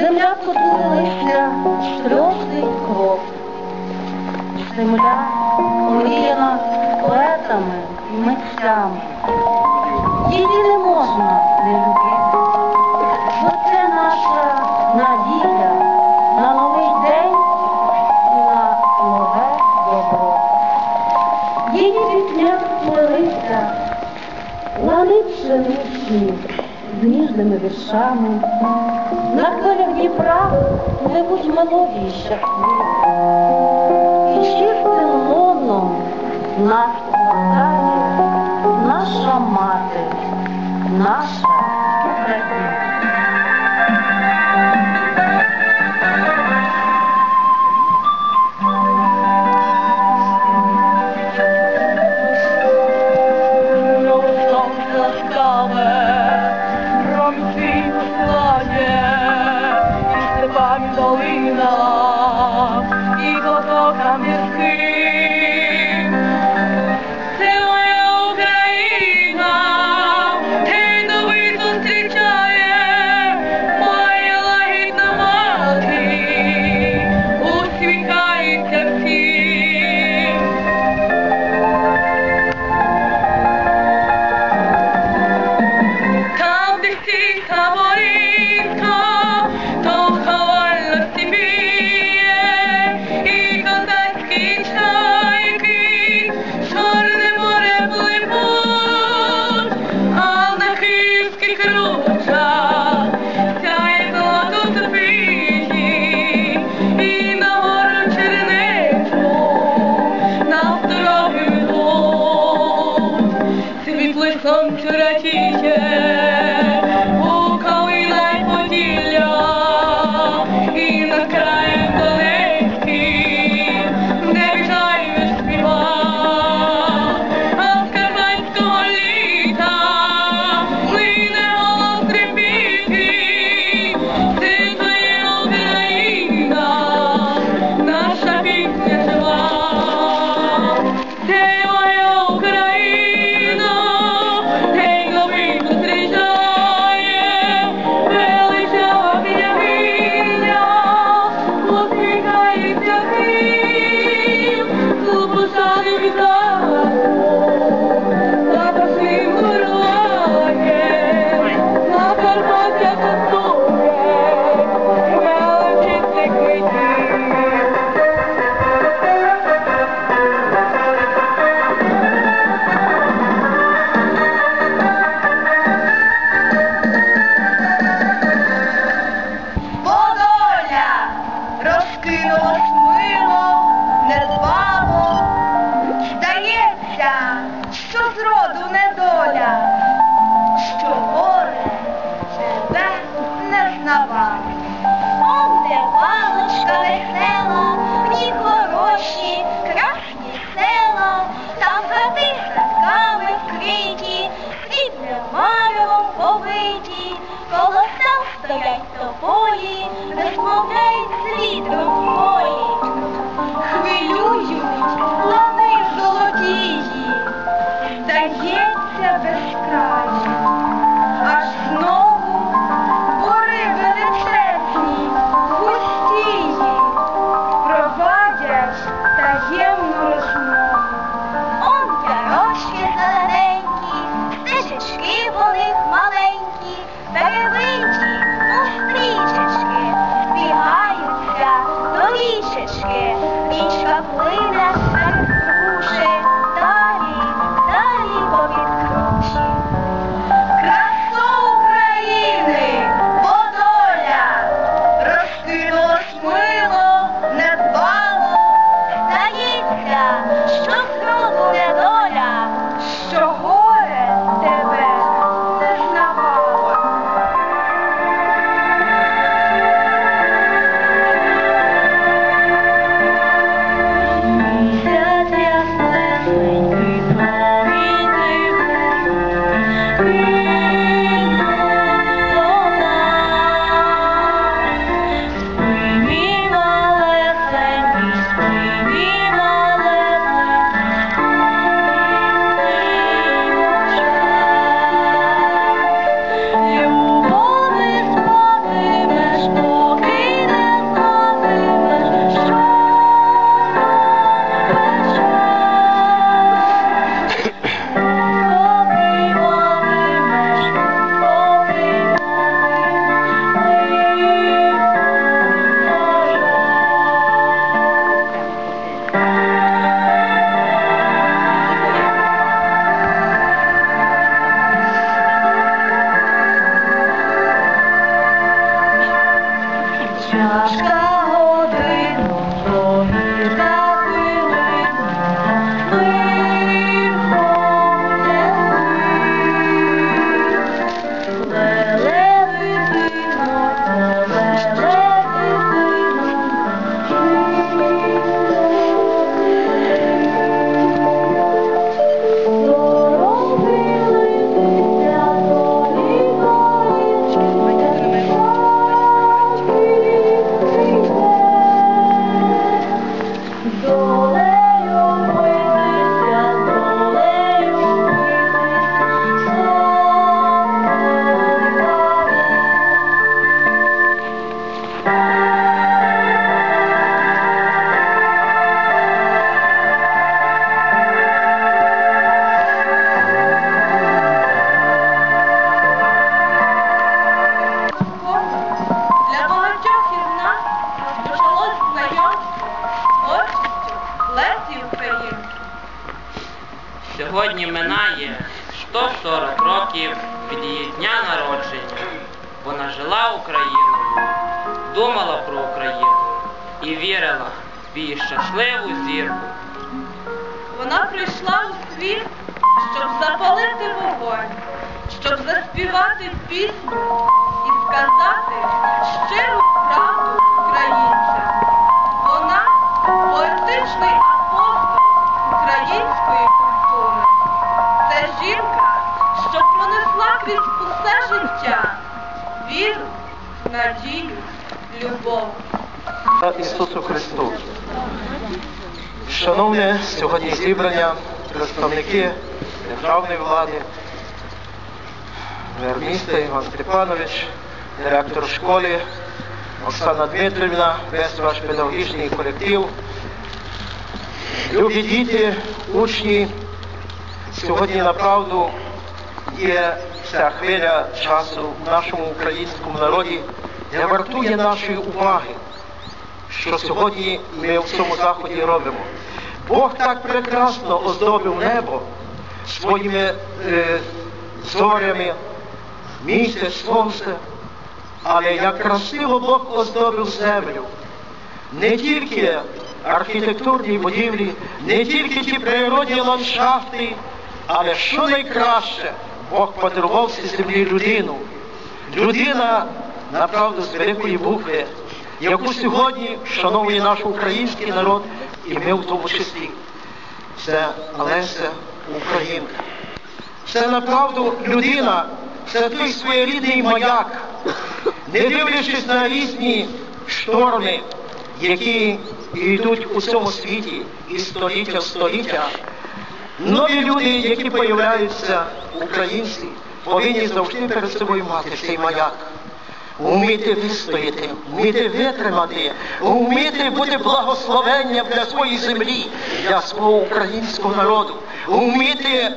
Земля потулилася трьохний кров. Земля омріяна поетами і митцями. Її не можна не любити. Бо це наша надія на новий день і на нове добро. Її пісня твориться, лани пшеничні з ніжними віршами. На хвилях Дніпра пливуть мелодії щасливі. І чистим лоном нас спасає наша мати, наша. thinking, come здається без краю. Сьогодні минає 140 років від її дня народження. Вона жила Україною, думала про Україну і вірила в її щасливу зірку. Вона прийшла у світ, щоб запалити вогонь, щоб заспівати пісню і сказати щиру Слава Ісусу Христу. Шановне сьогодні зібрання, представники державної влади, міста Іван Степанович, директор школи, Оксана Дмитрівна, весь ваш педагогічний колектив, любі діти, учні, сьогодні направду є ця хвиля часу в нашому українському народі, не вартує нашої уваги що сьогодні ми в цьому заході робимо. Бог так прекрасно оздобив небо своїми е, зорями, місяць, сонце, але як красиво Бог оздобив землю. Не тільки архітектурні будівлі, не тільки ті природні ландшафти, але що найкраще, Бог подарував цій землі людину. Людина, направду, з великої букви, яку сьогодні шановує наш український народ, і ми в тому числі. Це Олеся Українка. Це направду людина, це той своєрідний маяк, не дивлячись на різні шторми, які йдуть у цьому світі із століття в століття. Нові люди, які появляються, українці, повинні завжди перед собою мати цей маяк. Вміти вистояти, вміти витримати, вміти бути благословенням для своєї землі, для свого українського народу, вміти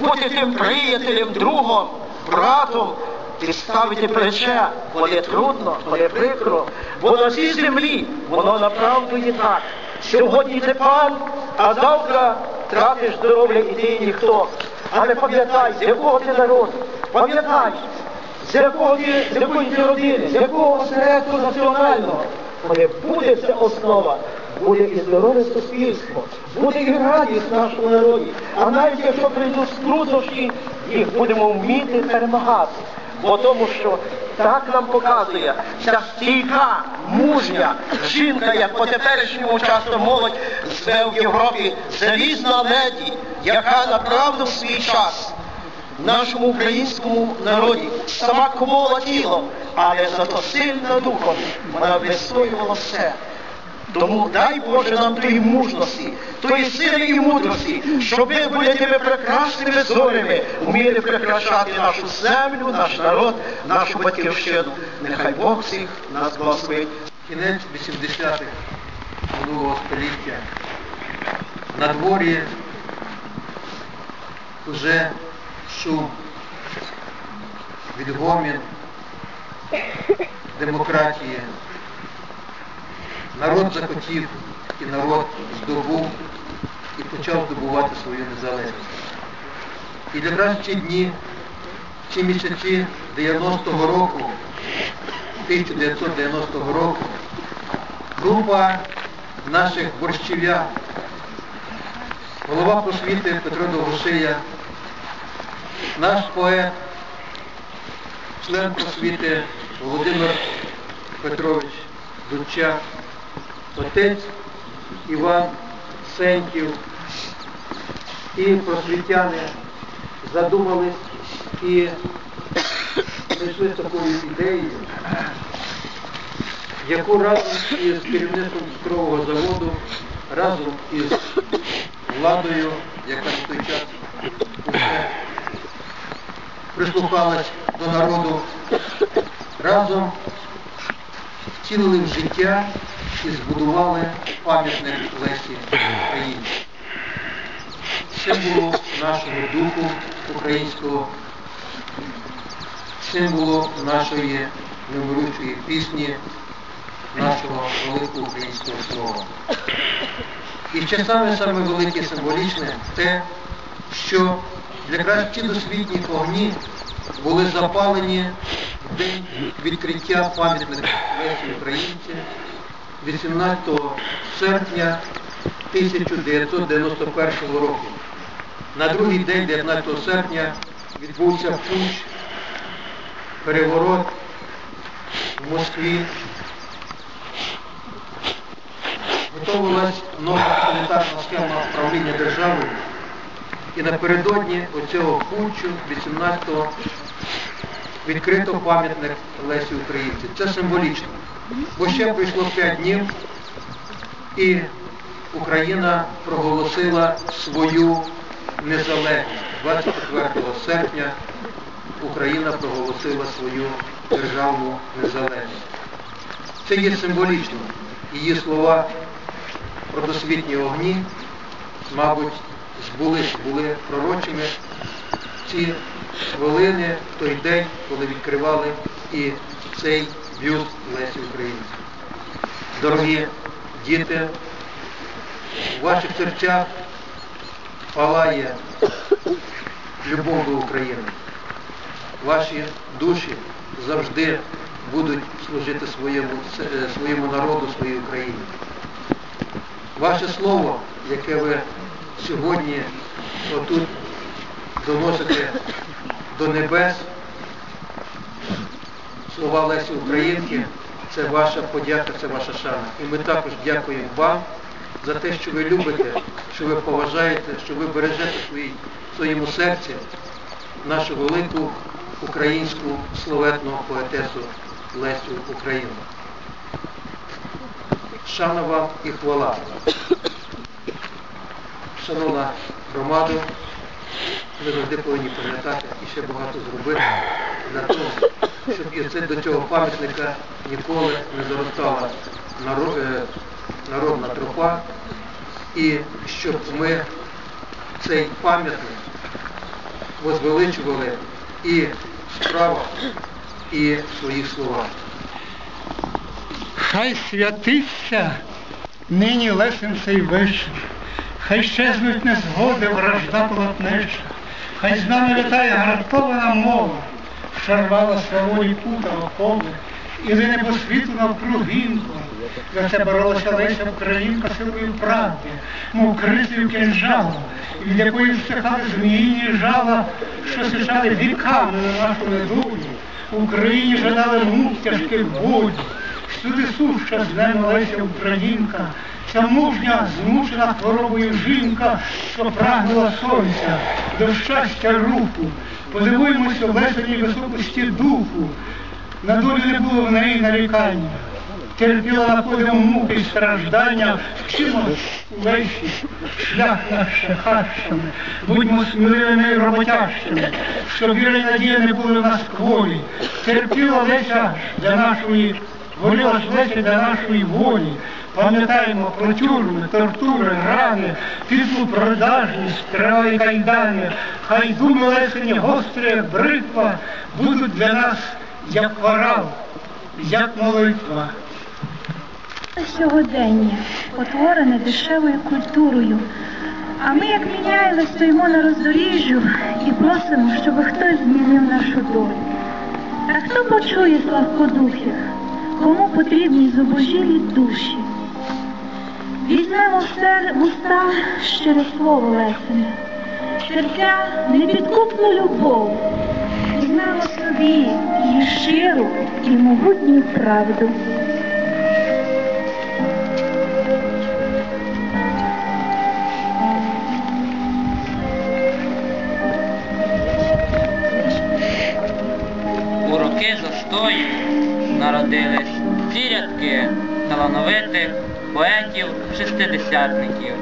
бути тим приятелем, другом, братом, підставити плече, коли трудно, коли прикро. Бо на цій землі воно направду є так. Сьогодні ти пан, а завтра тратиш здоров'я і ти ніхто. Але пам'ятай, з якого ти народу, пам'ятай, з якого якої ти родини, з якого осередку національного. Коли буде ця основа, буде і здорове суспільство, буде і радість нашому народі. А навіть якщо прийдуть труднощі, їх будемо вміти перемагати. Бо тому що так нам показує ця стійка, мужня жінка, як по теперішньому часу молодь зве в Європі, залізна леді, яка направду в свій час нашому українському народі сама комола тілом, але зато сильна духом вона вистоювала все. Тому дай Боже нам тої мужності, тої сили і мудрості, щоб ми були тими прекрасними зорями, вміли прикрашати нашу землю, наш народ, нашу батьківщину. Нехай Бог всіх нас благословить. кінець 80-х минулого століття. На дворі вже шум, відгомін, демократії. Народ захотів і народ здобув і почав здобувати свою незалежність. І якраз ці дні, ці місяці 90-го року 1990 року група наших борщів'ян, голова просвіти Петро Довгошия, наш поет, член просвіти Володимир Петрович Дучак, отець Іван Сеньків. І просвітяни задумались і прийшли з такою ідеєю, яку разом із керівництвом цукрового заводу, разом із владою, яка на той час прислухалась до народу, разом втілили в життя і збудували пам'ятник Лесі Українці. Символу нашого духу українського, символу нашої немиручої пісні, нашого великого українського слова. І ще саме саме велике символічне те, що якраз ці досвітні огні були запалені в день відкриття пам'ятника Лесі Українці 18 серпня 1991 року. На другий день, 19 серпня, відбувся путч, переворот в Москві. Готувалась нова тоталітарна схема правління державою. І напередодні оцього путчу 18-го відкрито пам'ятник Лесі Українці. Це символічно. Бо ще пройшло 5 днів і Україна проголосила свою незалежність. 24 серпня Україна проголосила свою державну незалежність. Це є символічно. Її слова про досвітні огні, мабуть, збулись, були пророчими ці хвилини, в той день, коли відкривали і цей бюст Лесі Українці. Дорогі діти, у ваших серцях палає любов до України. Ваші душі завжди будуть служити своєму, е, своєму народу, своїй Україні. Ваше слово, яке ви сьогодні отут доносите до небес, слова Лесі Українки, це ваша подяка, це ваша шана. І ми також дякуємо вам за те, що ви любите, що ви поважаєте, що ви бережете в своєму серці нашу велику українську словетну поетесу Лесю Україну. Шана вам і хвала. Шановна громада, ви завжди повинні пам'ятати і ще багато зробити для того, щоб і до цього пам'ятника ніколи не заростала е, народна тропа, і щоб ми цей пам'ятник возвеличували і в справах, і в своїх словах. Хай святиться нині лесем цей вечір, хай щезнуть незгоди, вражда полотнеча, хай з нами вітає гартована мова, що рвала пута окови, і лине по світу навкругінку. За це боролася Леся Українка силою правди, мов критою кинжалом, від якої всихали зміїні жала, що сичали віками на нашу недолю. Україні жадали мук тяжких болів, Всюди суща з нами Леся Українка, ця мужня, змучена хворобою жінка, що прагнула сонця, до щастя руху. Подивуємося веселій високості духу. На долю не було в неї нарікання. Терпіла на подиву муки й страждання, вчимо Лесі, шлях наш ще хащами, будьмо сміливими й роботящими, щоб віра й надія не були в нас кволі. Терпіла Леся для нашої Ж Леся для нашої волі. Пам'ятаємо про тюрми, тортури, рани, підлу продажність, тривалі кайдани. Хай думи Лесені гострі, бритва, будуть для нас як варал, як молитва. Сьогодення потворене дешевою культурою. А ми, як міняйли, стоїмо на роздоріжжю і просимо, щоб хтось змінив нашу долю. Та хто почує славкодухих, кому потрібні зубожілі душі? Візьмемо в сер- в уста щире слово Лесине, серця непідкупну любов, візьмемо собі її щиру і могутню правду. У роки застою народились ці рядки талановитих поетів-шестидесятників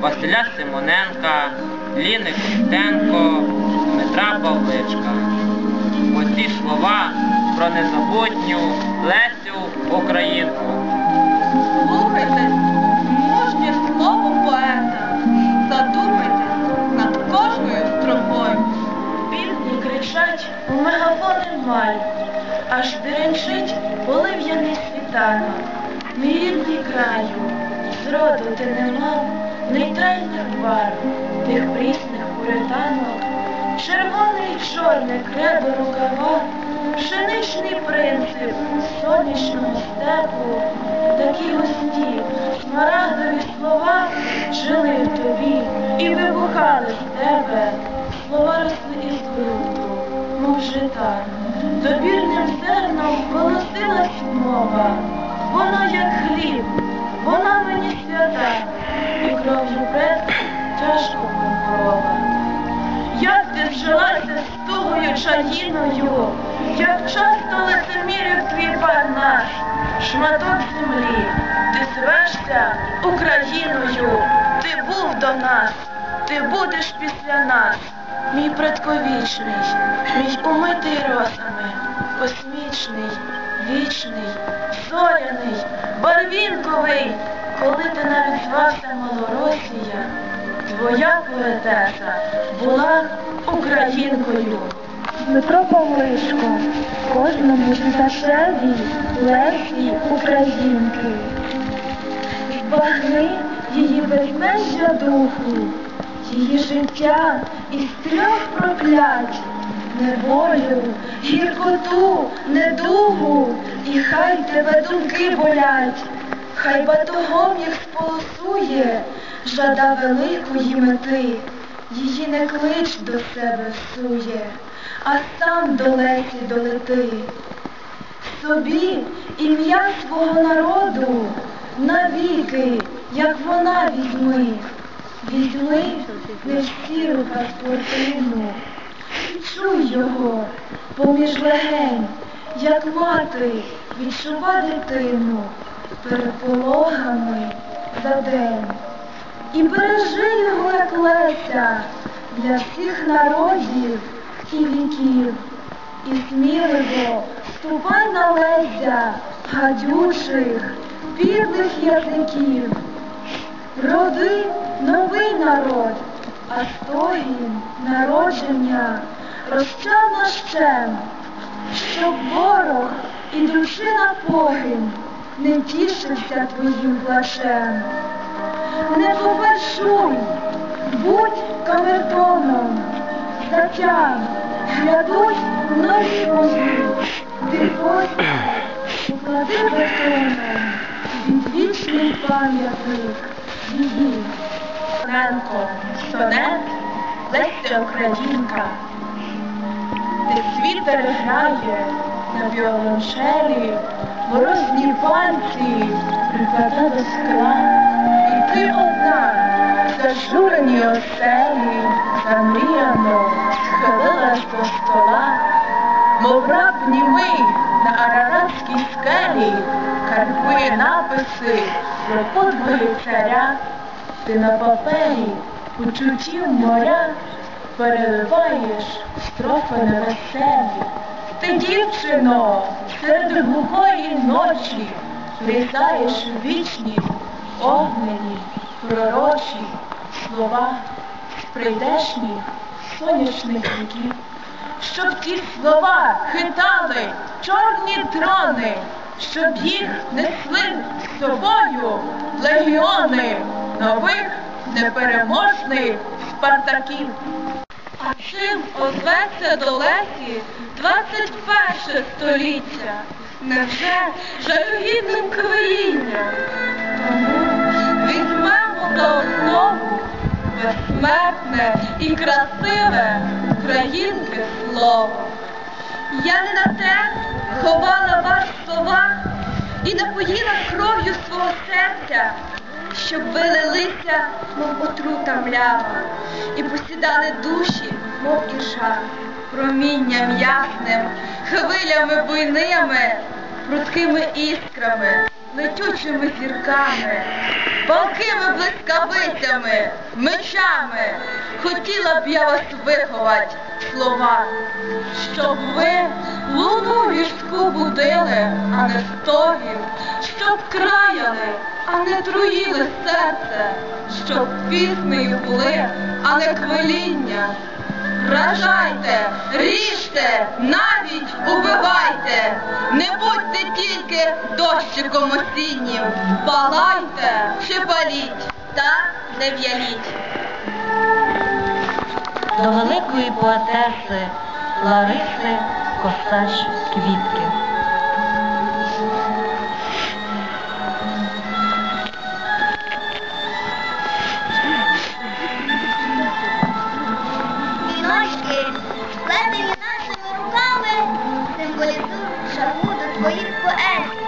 Василя Симоненка, Ліни Костенко, Дмитра Павличка. Оці слова про незабутню Лесю Українку. Слухайте мужнє слово поета. Задумайтесь над кожною строфою. Півдні кричать у мегафони маль, аж деренчить полив'яний світанок. Мій рідний краю, зроду ти не мав нейтральних барв, тих прісних пуританок, червоне й чорне кредо рукава, пшеничний принцип сонячного степу, такі густі, смарагдові слова жили в тобі і вибухали з тебе. Слова росли із ґрунту, мов жита. Добірним зерном колосилась мова. Вона як хліб, вона мені свята, і кров'ю предків тяжко контрова. Як ти вжилася з тугою чаїною, як часто лицемірив твій пан наш, шматок землі, ти звешся Україною, ти був до нас, ти будеш після нас, мій предковічний, мій умитий росами, космічний, вічний, зоряний, барвінковий, коли ти навіть звався Малоросія. Твоя поетеса була українкою. Дмитро Павлишко, кожному читачеві Лесі Українки. Збагни її безмежжя духу, її життя із трьох проклять, неволю, гіркоту, недугу, і хай тебе думки болять, хай батогом їх сполосує жада великої мети, її не клич до себе всує, а сам до лесі долети. Собі ім'я свого народу навіки, як вона візьми, візьми не в сіру паспортину, чуй його поміж легень, як мати відчува дитину перед пологами за день. І бережи його, як Леся, для всіх народів і віків. І сміливо ступай на лезя гадючих, підлих язиків. Роди новий народ, а стогін народження розчав нащем, щоб ворог, ідучи на погін, не тішився твоїм плачем. Не повершуй, будь камертоном, затям, глядуть нові мої, ти постіль уклади бетоном, відвічний пам'ятник її. Франко, сонет, Леся Українка. Де світ переграє на біолончелі, морозні пальці припада до скла. І ти одна, зажурені оселі, замріяно схилилась до стола, мов раб німий на араратській скелі, карбує написи про подвиги царя. Ти на папері почуттів моря переливаєш строфи невеселі. Ти, дівчино, серед глухої ночі врізаєш у вічність огнені, пророчі слова прийдешніх сонячних віків. Щоб ці слова хитали чорні трони, щоб їх несли з собою легіони нових непереможних спартаків. Чим озветься до Лесі 21 століття? Невже жалюгідним квилінням? Тому від за основу безсмертне і красиве українське слово. Я не на те ховала вас слова і напоїла кров'ю свого серця, щоб ви лилися, мов отрута млява, і посідали душі, мов і промінням ясним, хвилями буйними, прудкими іскрами, летючими зірками, палкими блискавицями, мечами. Хотіла б я вас виховати слова, щоб ви луну гірську будили, а не стогін, щоб краяли, а не труїли серце, щоб піснею були, а не квиління. Вражайте, ріжте, навіть убивайте, не будьте тільки дощиком осіннім, палайте чи паліть, та не в'яліть. До великої поетеси Лариси Косач Квітки. Віночки, сплетені нашими руками, символізують жагу до твоїх поезій,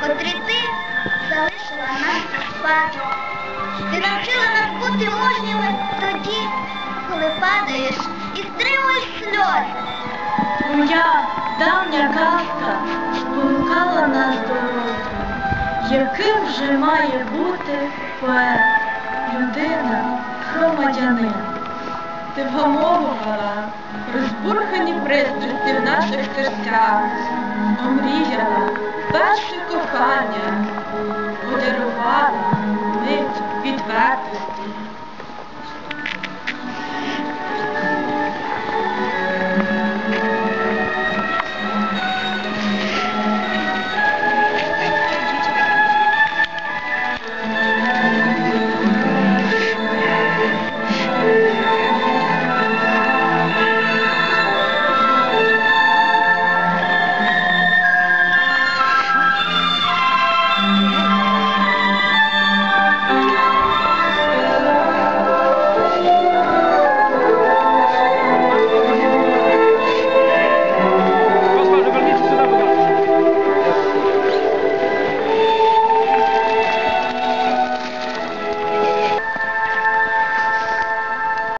котрі ти залишила нам у спадок. Ти навчила нас бути мужніми тоді, коли падаєш і стримуєш сльози. Моя давня казка спонукала нас до росту. Яким же має бути поет, людина, громадянин? Ти вгамовувала розбурхані пристрасті в наших серцях, омріяла перше кохання, подарувала мить відвертості.